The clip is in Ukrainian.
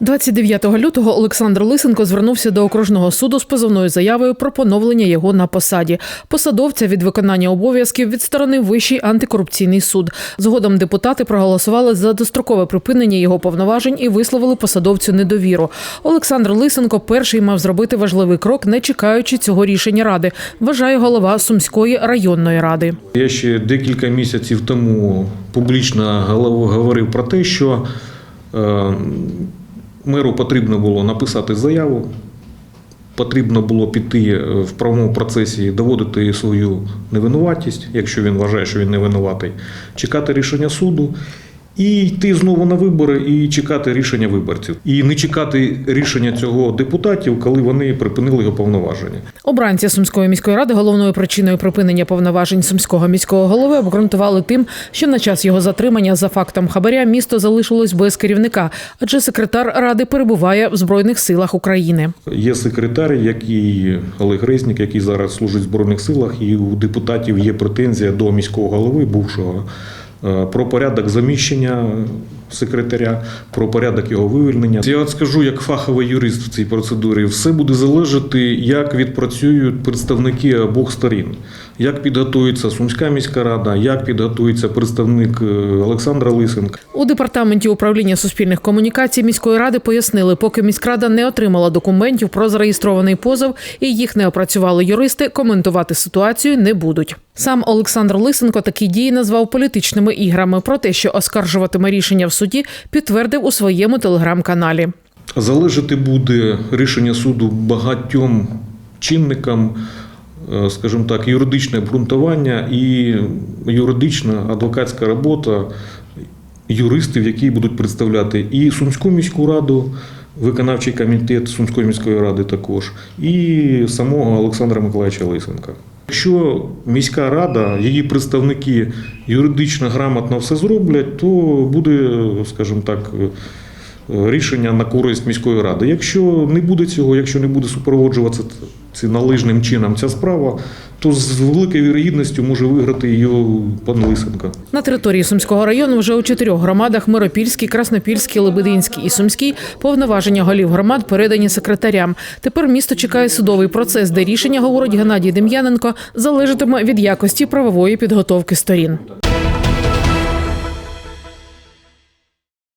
29 лютого Олександр Лисенко звернувся до окружного суду з позовною заявою про поновлення його на посаді. Посадовця від виконання обов'язків відсторонив Вищий антикорупційний суд. Згодом депутати проголосували за дострокове припинення його повноважень і висловили посадовцю недовіру. Олександр Лисенко перший мав зробити важливий крок, не чекаючи цього рішення ради. Вважає голова Сумської районної ради. Я ще декілька місяців тому публічно говорив про те, що е, меру потрібно було написати заяву, потрібно було піти е, в правовому процесі доводити свою невинуватість, якщо він вважає, що він не винуватий, чекати рішення суду. І йти знову на вибори і чекати рішення виборців, і не чекати рішення цього депутатів, коли вони припинили його повноваження. Обранці Сумської міської ради головною причиною припинення повноважень сумського міського голови обґрунтували тим, що на час його затримання за фактом хабаря місто залишилось без керівника, адже секретар ради перебуває в збройних силах України. Є секретар, який Олег Резнік, який зараз служить в Збройних силах, і у депутатів є претензія до міського голови бувшого про порядок заміщення секретаря, про порядок його вивільнення. Я от скажу, як фаховий юрист в цій процедурі, все буде залежати, як відпрацюють представники обох сторін, як підготується Сумська міська рада, як підготується представник е, Олександра Лисенка. У департаменті управління суспільних комунікацій міської ради пояснили, поки міськрада не отримала документів про зареєстрований позов і їх не опрацювали юристи, коментувати ситуацію не будуть. Сам Олександр Лисенко такі дії назвав політичними іграми. Про те, що оскаржуватиме рішення в суді, підтвердив у своєму телеграм-каналі. Залежати буде рішення суду багатьом чинникам, е, скажімо так, юридичне обґрунтування і юридична адвокатська робота юристів, які будуть представляти і Сумську міську раду, виконавчий комітет Сумської міської ради також, і самого Олександра Миколаївича Лисенка. Якщо міська рада, її представники юридично грамотно все зроблять, то буде, скажімо так, рішення на користь міської ради. Якщо не буде цього, якщо не буде супроводжуватися належним чином ця справа, то з великою вірогідністю може виграти її пан Лисенко. На території Сумського району вже у чотирьох громадах Миропільській, Краснопільській, Лебединській і Сумській повноваження голів громад передані секретарям. Тепер місто чекає судовий процес, де рішення, говорить Геннадій Дем'яненко, залежатиме від якості правової підготовки сторін.